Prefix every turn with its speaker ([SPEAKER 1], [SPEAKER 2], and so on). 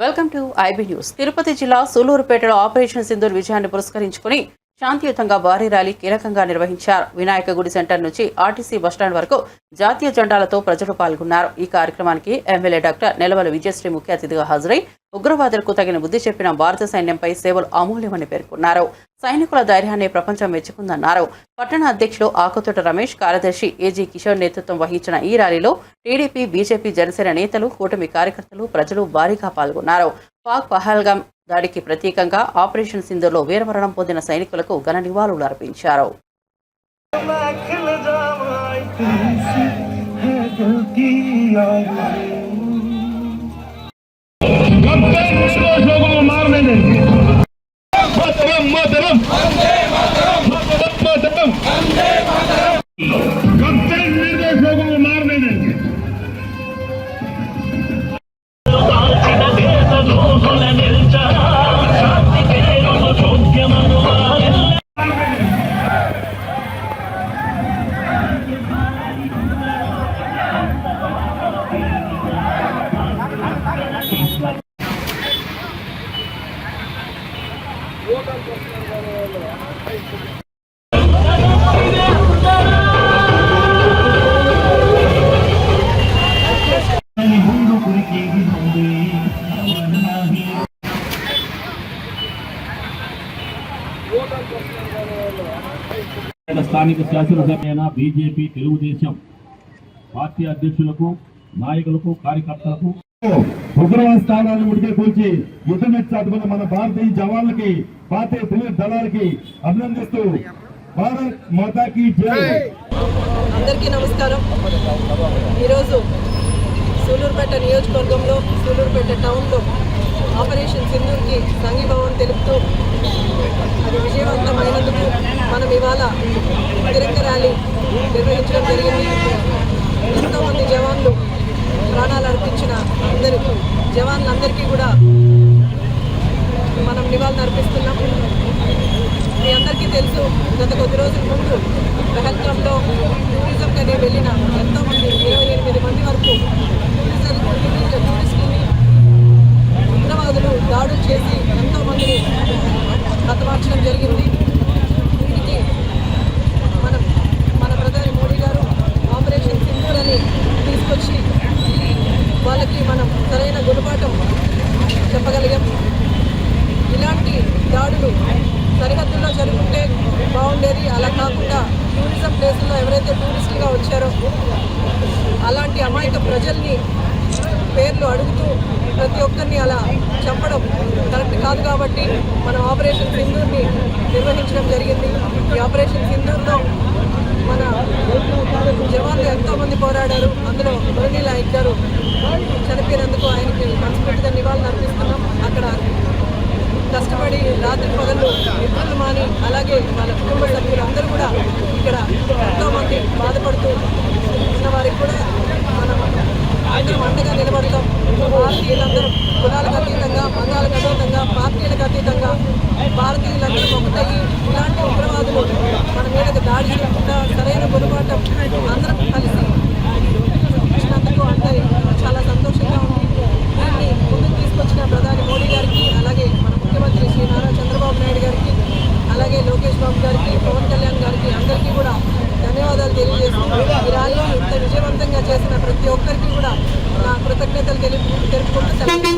[SPEAKER 1] Welcome to IB news. Tirupati జిల్లా సూలూరుపేటలో operation Sindoor విజయాన్ని పురస్కరించుకుని శాంతియుతంగా భారీ ర్యాలీ కీలకంగా నిర్వహించారు. వినాయక గుడి సెంటర్ నుంచి ఆర్టీసీ బస్టాండ్ వరకు జాతీయ జెండాలతో ప్రజలు పాల్గొన్నారు. ఈ కార్యక్రమానికి ఎమ్మెల్యే డాక్టర్ నెలవల విజయశ్రీ ముఖ్య అతిథిగా హాజరై ఉగ్రవాదులకు తగిన బుద్ధి చెప్పిన భారత సైన్యంపై సేవలు అమూల్యమని పేర్కొన్నారు. సైనికుల ధైర్యాన్ని ప్రపంచం మెచ్చుకుందన్నారు. పట్టణ అధ్యక్షులు ఆకుతోట రమేష్ కార్యదర్శి ఏజీ కిషోర్ నేతృత్వం వహించిన ఈ ర్యాలీలో టీడీపీ బీజేపీ జనసేన నేతలు కూటమి కార్యకర్తలు ప్రజలు భారీగా పాల్గొన్నారు. పాక్ పహల్గాం దాడికి ప్రతీకంగా ఆపరేషన్ సింధులో వీరమరణం పొందిన సైనికులకు ఘన నివాళులు అర్పించారు.
[SPEAKER 2] खिल
[SPEAKER 3] స్థానిక శాసనసభ్యైన బీజేపీ తెలుగుదేశం పార్టీ అధ్యక్షులకు నాయకులకు కార్యకర్తలకు
[SPEAKER 4] ఉగ్రవాద స్థానాన్ని ఉడికే కూల్చి యుద్ధం సాధువుల మన భారతీయ జవాన్లకి భారతీయ పోలీస్ దళాలకి అభినందిస్తూ భారత్ మాతాకి జై.
[SPEAKER 5] అందరికీ నమస్కారం. ఈరోజు సూలూరుపేట నియోజకవర్గంలో సూలూరుపేట టౌన్లో ఆపరేషన్ సింధూర్కి సంఘీభావం తెలుపుతూ అది విజయవంతమైన మనం ఇవాళ తిరంగ ర్యాలీ నిర్వహించడం జరిగింది. ఎంతోమంది జవాన్లు ప్రాణాలు అర్పించిన అందరికీ జవాన్లందరికీ కూడా మనం నివాళులు అర్పిస్తున్నాం. మీ అందరికీ తెలుసు గత కొద్ది రోజుల ముందు పెహల్గాంలో టూరిజం కని వెళ్ళిన ఎంతోమంది ఇరవై ఎనిమిది మంది వరకు టూరిజం టూరిస్ట్ టూరిస్టులని ఉగ్రవాదులు దాడులు చేసి ఎంతో మందిని హతమార్చడం జరిగింది దీనికి మన మన ప్రధాని మోడీ గారు ఆపరేషన్ సింధూర్ అని తీసుకొచ్చి వాళ్ళకి మనం సరైన గుణపాఠం చెప్పగలిగాం. ఇలాంటి దాడులు సరిహద్దుల్లో జరుగుతుంటే బాగుండేది అలా కాకుండా టూరిజం ప్లేసుల్లో ఎవరైతే టూరిస్టులుగా వచ్చారో అలాంటి అమాయక ప్రజల్ని పేర్లు అడుగుతూ ప్రతి ఒక్కరిని అలా చెప్పడం కరెక్ట్ కాదు కాబట్టి మనం ఆపరేషన్ సింధూర్ని నిర్వహించడం జరిగింది. ఈ ఆపరేషన్ సింధూర్లో మన మంది పోరాడారు. అందులో మురళీ నాయక్ గారు చనిపోయినందుకు ఆయనకి మనస్ఫూర్తిగా నివాళులు అర్పిస్తున్నాం. అక్కడ కష్టపడి రాత్రి పగళ్ళు నిద్రలు మాని అలాగే వాళ్ళ కుటుంబ సభ్యులందరూ కూడా ఇక్కడ ఎంతోమంది బాధపడుతూ ఉన్న వారికి కూడా మనం అందరం అండగా నిలబడతాం. భారతీయులందరూ కులాలకు అతీతంగా మతాలకు అతీతంగా పార్టీలకు అతీతంగా భారతీయులందరూ ఒకటయ్యి. ఇలాంటి ఉగ్రవాదులు మన మీదకు దాడి చేయకుండా సరైన పొరపాటు అందరం కలిసి చేసిన ప్రతి ఒక్కరికి కూడా నా కృతజ్ఞతలు తెలుపు తెలుపుకుంటూ